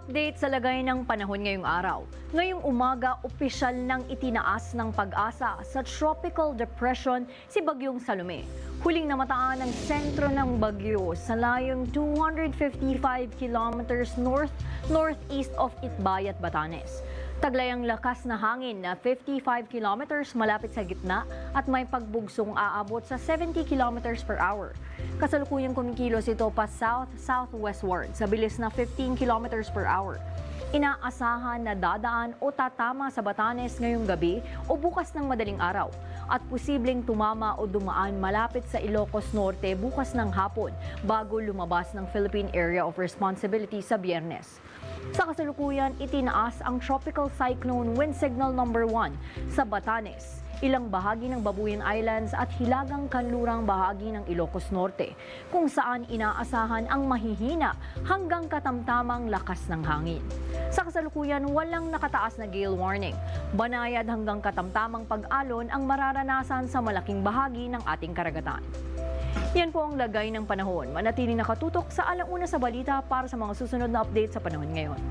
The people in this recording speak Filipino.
Update sa lagay ng panahon ngayong araw. Ngayong umaga, opisyal nang itinaas ng pag-asa sa tropical depression si Bagyong Salome. Huling namataan ng sentro ng bagyo sa layong 255 kilometers north-northeast of Itbayat, Batanes. Taglay ang lakas na hangin na 55 kilometers malapit sa gitna at may pagbugsong aabot sa 70 kilometers per hour. Kasalukuyang kumikilos ito pa south-southwestward sa bilis na 15 kilometers per hour. Inaasahan na dadaan o tatama sa Batanes ngayong gabi o bukas ng madaling araw at posibleng tumama o dumaan malapit sa Ilocos Norte bukas ng hapon bago lumabas ng Philippine Area of Responsibility sa biyernes. Sa kasalukuyan, itinaas ang Tropical Cyclone Wind Signal Number 1 sa Batanes, ilang bahagi ng Babuyan Islands at hilagang kanlurang bahagi ng Ilocos Norte, kung saan inaasahan ang mahihina hanggang katamtamang lakas ng hangin. Sa kasalukuyan, walang nakataas na gale warning. Banayad hanggang katamtamang pag-alon ang mararanasan sa malaking bahagi ng ating karagatan. Yan po ang lagay ng panahon. Manatili nakatutok sa alauna sa balita para sa mga susunod na update sa panahon ngayon.